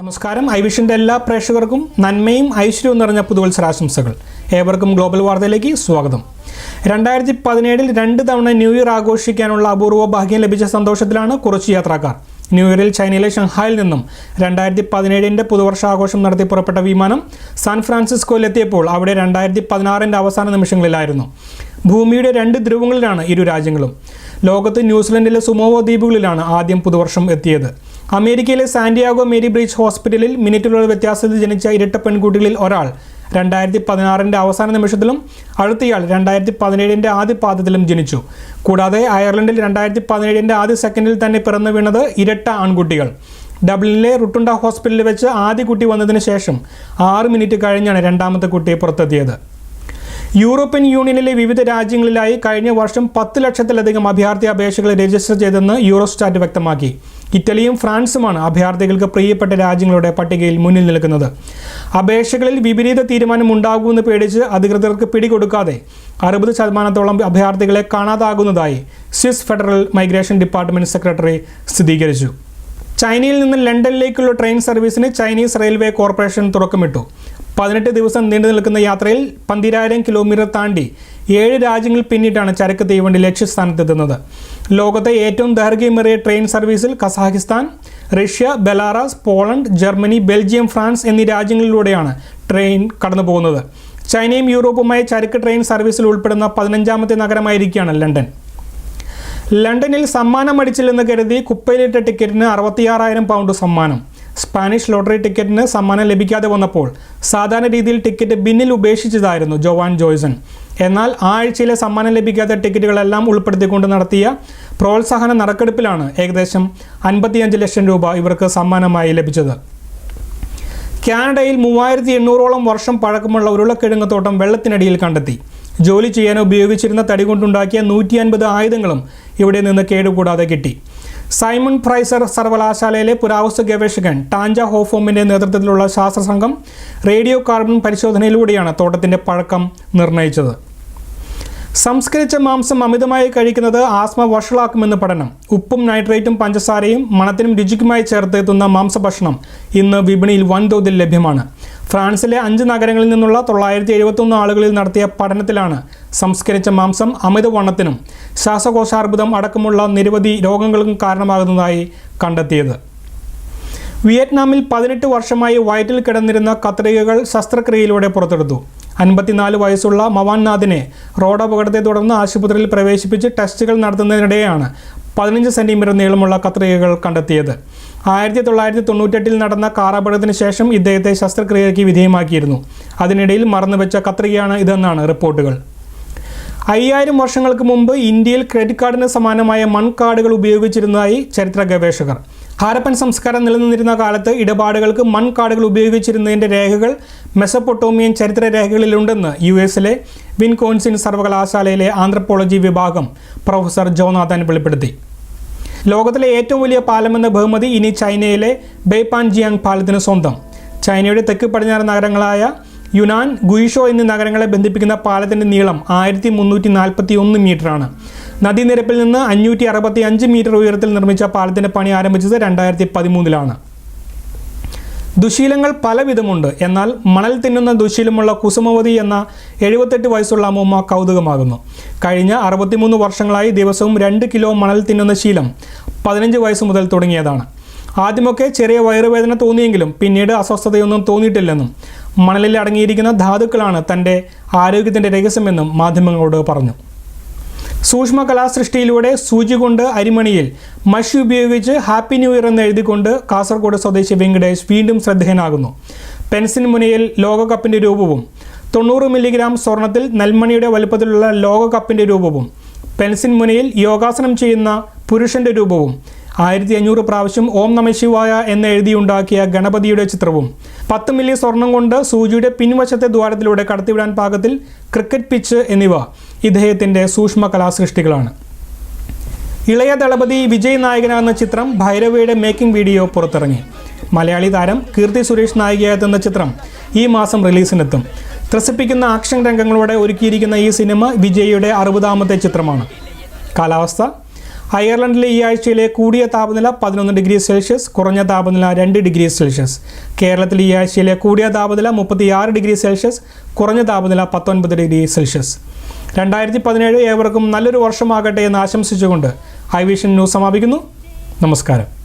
നമസ്കാരം. ഐവിഷന്റെ എല്ലാ പ്രേക്ഷകർക്കും നന്മയും ഐശ്വര്യവും നിറഞ്ഞ പുതുവത്സരാശംസകൾ. ഏവർക്കും ഗ്ലോബൽ വാർത്തയിലേക്ക് സ്വാഗതം. രണ്ടായിരത്തി പതിനേഴിൽ രണ്ട് തവണ ന്യൂ ഇയർ ആഘോഷിക്കാനുള്ള അപൂർവ ഭാഗ്യം ലഭിച്ച സന്തോഷത്തിലാണ് കുറച്ച് യാത്രക്കാർ. ന്യൂ ഇയറിൽ ചൈനയിലെ ഷങ്ഹായിൽ നിന്നും രണ്ടായിരത്തി പതിനേഴിന്റെ പുതുവർഷാഘോഷം നടത്തി പുറപ്പെട്ട വിമാനം സാൻ ഫ്രാൻസിസ്കോയിലെത്തിയപ്പോൾ അവിടെ രണ്ടായിരത്തി പതിനാറിന്റെ അവസാന നിമിഷങ്ങളിലായിരുന്നു. ഭൂമിയുടെ രണ്ട് ധ്രുവങ്ങളിലാണ് ഇരു രാജ്യങ്ങളും. ലോകത്ത് ന്യൂസിലൻഡിലെ സുമോവോ ദ്വീപുകളിലാണ് ആദ്യം പുതുവർഷം എത്തിയത്. അമേരിക്കയിലെ സാന്റിയാഗോ മേരി ബ്രിഡ്ജ് ഹോസ്പിറ്റലിൽ മിനിറ്റുകളുടെ വ്യത്യാസത്തിൽ ജനിച്ച ഇരട്ട പെൺകുട്ടികളിൽ ഒരാൾ. രണ്ടായിരത്തി പതിനാറിന്റെ അവസാന നിമിഷത്തിലും അടുത്തയാൾ രണ്ടായിരത്തി പതിനേഴിന്റെ ആദ്യ പാദത്തിലും ജനിച്ചു. കൂടാതെ അയർലൻഡിൽ രണ്ടായിരത്തി പതിനേഴിന്റെ ആദ്യ സെക്കൻഡിൽ തന്നെ പിറന്നു വീണത് ഇരട്ട ആൺകുട്ടികൾ. ഡബ്ലിനിലെ റുട്ടുണ്ട ഹോസ്പിറ്റലിൽ വെച്ച് ആദ്യ കുട്ടി വന്നതിന് ശേഷം ആറ് മിനിറ്റ് കഴിഞ്ഞാണ് രണ്ടാമത്തെ കുട്ടിയെ പുറത്തെത്തിയത്. യൂറോപ്യൻ യൂണിയനിലെ വിവിധ രാജ്യങ്ങളിലായി കഴിഞ്ഞ വർഷം പത്ത് ലക്ഷത്തിലധികം അഭയാർത്ഥി അപേക്ഷകൾ രജിസ്റ്റർ ചെയ്തെന്ന് യൂറോസ്റ്റാറ്റ് വ്യക്തമാക്കി. ഇറ്റലിയും ഫ്രാൻസുമാണ് അഭയാർത്ഥികൾക്ക് പ്രിയപ്പെട്ട രാജ്യങ്ങളുടെ പട്ടികയിൽ മുന്നിൽ നിൽക്കുന്നത്. അപേക്ഷകളിൽ വിപരീത തീരുമാനം ഉണ്ടാകുമെന്ന് പേടിച്ച് അധികൃതർക്ക് പിടികൊടുക്കാതെ അറുപത് ശതമാനത്തോളം അഭയാർത്ഥികളെ കാണാതാകുന്നതായി Swiss federal migration department secretary സ്ഥിരീകരിച്ചു. ചൈനയിൽ നിന്ന് ലണ്ടനിലേക്കുള്ള ട്രെയിൻ സർവീസിന് ചൈനീസ് റെയിൽവേ കോർപ്പറേഷൻ തുടക്കമിട്ടു. പതിനെട്ട് ദിവസം നീണ്ടു നിൽക്കുന്ന യാത്രയിൽ പന്തിരായിരം കിലോമീറ്റർ താണ്ടി ഏഴ് രാജ്യങ്ങൾ പിന്നിട്ടാണ് ചരക്ക് തീവണ്ടി ലക്ഷ്യസ്ഥാനത്തെത്തുന്നത്. ലോകത്തെ ഏറ്റവും ദൈർഘ്യമേറിയ ട്രെയിൻ സർവീസിൽ Kazakhstan Russia Belarus Poland Germany Belgium France എന്നീ രാജ്യങ്ങളിലൂടെയാണ് ട്രെയിൻ കടന്നു പോകുന്നത് ചൈനയും യൂറോപ്പുമായി ചരക്ക് ട്രെയിൻ സർവീസിൽ ഉൾപ്പെടുന്ന പതിനഞ്ചാമത്തെ നഗരമായിരിക്കുകയാണ് ലണ്ടൻ. ലണ്ടനിൽ സമ്മാനം അടിച്ചില്ലെന്ന് കരുതി കുപ്പയിലിട്ട ടിക്കറ്റിന് അറുപത്തിയാറായിരം പൗണ്ട് സമ്മാനം. സ്പാനിഷ് ലോട്ടറി ടിക്കറ്റിന് സമ്മാനം ലഭിക്കാതെ വന്നപ്പോൾ സാധാരണ രീതിയിൽ ടിക്കറ്റ് ബിന്നിൽ ഉപേക്ഷിച്ചതായിരുന്നു ജോവാൻ ജോയ്സൺ. എന്നാൽ ആ ആഴ്ചയിലെ സമ്മാനം ലഭിക്കാത്ത ടിക്കറ്റുകളെല്ലാം ഉൾപ്പെടുത്തിക്കൊണ്ട് നടത്തിയ പ്രോത്സാഹന നറുക്കെടുപ്പിലാണ് ഏകദേശം അൻപത്തിയഞ്ച് ലക്ഷം രൂപ ഇവർക്ക് സമ്മാനമായി ലഭിച്ചത്. കാനഡയിൽ മൂവായിരത്തി എണ്ണൂറോളം വർഷം പഴക്കമുള്ള ഉരുളക്കിഴങ്ങ് തോട്ടം വെള്ളത്തിനടിയിൽ കണ്ടെത്തി. ജോലി ചെയ്യാൻ ഉപയോഗിച്ചിരുന്ന തടി കൊണ്ടുണ്ടാക്കിയ നൂറ്റി അൻപത് ആയുധങ്ങളും ഇവിടെ നിന്ന് കേടുകൂടാതെ കിട്ടി. സൈമൺ ഫ്രൈസർ സർവകലാശാലയിലെ പുരാവസ്തു ഗവേഷകൻ ടാഞ്ച ഹോഫോമിന്റെ നേതൃത്വത്തിലുള്ള ശാസ്ത്ര സംഘം റേഡിയോ കാർബൺ പരിശോധനയിലൂടെയാണ് തോട്ടത്തിന്റെ പഴക്കം നിർണയിച്ചത്. സംസ്കരിച്ച മാംസം അമിതമായി കഴിക്കുന്നത് ആസ്മ വഷളാക്കുമെന്ന് പഠനം. ഉപ്പും നൈട്രേറ്റും പഞ്ചസാരയും മണത്തിനും രുചിക്കുമായി ചേർത്ത് എത്തുന്ന മാംസഭക്ഷണം ഇന്ന് വിപണിയിൽ വൻതോതിൽ ലഭ്യമാണ്. ഫ്രാൻസിലെ അഞ്ച് നഗരങ്ങളിൽ നിന്നുള്ള തൊള്ളായിരത്തി എഴുപത്തൊന്ന് ആളുകളിൽ നടത്തിയ പഠനത്തിലാണ് സംസ്കരിച്ച മാംസം അമിതവണ്ണത്തിനും ശ്വാസകോശാർബുദം അടക്കമുള്ള നിരവധി രോഗങ്ങൾക്കും കാരണമാകുന്നതായി കണ്ടെത്തിയത്. വിയറ്റ്നാമിൽ പതിനെട്ട് വർഷമായി വയറ്റിൽ കിടന്നിരുന്ന കത്രികകൾ ശസ്ത്രക്രിയയിലൂടെ പുറത്തെടുത്തു. അൻപത്തിനാല് വയസ്സുള്ള മവാൻനാഥിനെ റോഡ് അപകടത്തെ തുടർന്ന് ആശുപത്രിയിൽ പ്രവേശിപ്പിച്ച് ടെസ്റ്റുകൾ നടത്തുന്നതിനിടെയാണ് പതിനഞ്ച് സെന്റിമീറ്റർ നീളമുള്ള കത്രികകൾ കണ്ടെത്തിയത്. ആയിരത്തി തൊള്ളായിരത്തി തൊണ്ണൂറ്റെട്ടിൽ നടന്ന കാർ ശേഷം ഇദ്ദേഹത്തെ ശസ്ത്രക്രിയയ്ക്ക് വിധേയമാക്കിയിരുന്നു. അതിനിടയിൽ മറന്നുവെച്ച കത്രികയാണ് ഇതെന്നാണ് റിപ്പോർട്ടുകൾ. അയ്യായിരം വർഷങ്ങൾക്ക് മുമ്പ് ഇന്ത്യയിൽ ക്രെഡിറ്റ് കാർഡിന് സമാനമായ മൺകാർഡുകൾ ഉപയോഗിച്ചിരുന്നതായി ചരിത്ര ഗവേഷകർ. ഹാരപ്പൻ സംസ്കാരം നിലനിന്നിരുന്ന കാലത്ത് ഇടപാടുകൾക്ക് മൺകാർഡുകൾ ഉപയോഗിച്ചിരുന്നതിന്റെ രേഖകൾ മെസപ്പൊട്ടോമിയൻ ചരിത്ര രേഖകളിലുണ്ടെന്ന് യു എസിലെ വിൻകോൺസിൻ സർവകലാശാലയിലെ ആന്ത്രപ്പോളജി വിഭാഗം പ്രൊഫസർ ജോനാഥൻ വെളിപ്പെടുത്തി. ലോകത്തിലെ ഏറ്റവും വലിയ പാലമെന്ന ബഹുമതി ഇനി ചൈനയിലെ ബെയ്പാൻ ജിയാങ് പാലത്തിന് സ്വന്തം. ചൈനയുടെ തെക്ക് പടിഞ്ഞാറ് നഗരങ്ങളായ യുനാൻ ഗുയിഷോ എന്നീ നഗരങ്ങളെ ബന്ധിപ്പിക്കുന്ന പാലത്തിന്റെ നീളം ആയിരത്തി മുന്നൂറ്റി നാൽപ്പത്തി ഒന്ന് മീറ്ററാണ്. നദീനിരപ്പിൽ നിന്ന് അഞ്ഞൂറ്റി അറുപത്തി അഞ്ച് മീറ്റർ ഉയരത്തിൽ നിർമ്മിച്ച പാലത്തിന്റെ പണി ആരംഭിച്ചത് രണ്ടായിരത്തി പതിമൂന്നിലാണ് ദുശീലങ്ങൾ പലവിധമുണ്ട്. എന്നാൽ മണൽ തിന്നുന്ന ദുശീലമുള്ള കുസുമവതി എന്ന എഴുപത്തെട്ട് വയസ്സുള്ള അമ്മൂമ്മ കൗതുകമാകുന്നു. കഴിഞ്ഞ അറുപത്തിമൂന്ന് വർഷങ്ങളായി ദിവസവും രണ്ട് കിലോ മണൽ തിന്നുന്ന ശീലം പതിനഞ്ച് വയസ്സ് മുതൽ തുടങ്ങിയതാണ്. ആദ്യമൊക്കെ ചെറിയ വയറുവേദന തോന്നിയെങ്കിലും പിന്നീട് അസ്വസ്ഥതയൊന്നും തോന്നിയിട്ടില്ലെന്നും മണലിൽ അടങ്ങിയിരിക്കുന്ന ധാതുക്കളാണ് തന്റെ ആരോഗ്യത്തിന്റെ രഹസ്യമെന്നും മാധ്യമങ്ങളോട് പറഞ്ഞു. സൂക്ഷ്മ കലാസൃഷ്ടിയിലൂടെ സൂചി കൊണ്ട് അരിമണിയിൽ മഷി ഉപയോഗിച്ച് ഹാപ്പി ന്യൂ ഇയർ എന്ന് എഴുതിക്കൊണ്ട് കാസർഗോഡ് സ്വദേശി വെങ്കടേഷ് വീണ്ടും ശ്രദ്ധേയനാകുന്നു. പെൻസിൻ മുനയിൽ ലോകകപ്പിന്റെ രൂപവും തൊണ്ണൂറ് മില്ലിഗ്രാം സ്വർണത്തിൽ നെൽമണിയുടെ വലുപ്പത്തിലുള്ള ലോകകപ്പിന്റെ രൂപവും പെൻസിൻ മുനയിൽ യോഗാസനം ചെയ്യുന്ന പുരുഷന്റെ രൂപവും ആയിരത്തി അഞ്ഞൂറ് പ്രാവശ്യം ഓം നമ ശിവായ എന്ന് എഴുതിയുണ്ടാക്കിയ ഗണപതിയുടെ ചിത്രവും പത്ത് മില്ലി സ്വർണം കൊണ്ട് സൂചിയുടെ പിൻവശത്തെ ദ്വാരത്തിലൂടെ കടത്തിവിടാൻ പാകത്തിൽ ക്രിക്കറ്റ് പിച്ച് എന്നിവ ഇദ്ദേഹത്തിന്റെ സൂക്ഷ്മ കലാസൃഷ്ടികളാണ് ഇളയ ദളപതി വിജയ് നായകനാകുന്ന ചിത്രം ഭൈരവയുടെ മേക്കിംഗ് വീഡിയോ പുറത്തിറങ്ങി. മലയാളി താരം കീർത്തി സുരേഷ് നായികയായെത്തുന്ന ചിത്രം ഈ മാസം റിലീസിനെത്തും. ത്രസിപ്പിക്കുന്ന ആക്ഷൻ രംഗങ്ങളോടെ ഒരുക്കിയിരിക്കുന്ന ഈ സിനിമ വിജയ്യുടെ അറുപതാമത്തെ ചിത്രമാണ്. കാലാവസ്ഥ. അയർലൻഡിലെ ഈ ആഴ്ചയിലെ കൂടിയ താപനില പതിനൊന്ന് ഡിഗ്രി സെൽഷ്യസ് കുറഞ്ഞ താപനില രണ്ട് ഡിഗ്രി സെൽഷ്യസ്. കേരളത്തിൽ ഈ ആഴ്ചയിലെ കൂടിയ താപനില മുപ്പത്തിയാറ് ഡിഗ്രി സെൽഷ്യസ് കുറഞ്ഞ താപനില പത്തൊൻപത് ഡിഗ്രി സെൽഷ്യസ്. രണ്ടായിരത്തി പതിനേഴ് ഏവർക്കും നല്ലൊരു വർഷമാകട്ടെ എന്ന് ആശംസിച്ചുകൊണ്ട് ഐ വിഷൻ ന്യൂസ് സമാപിക്കുന്നു. നമസ്കാരം.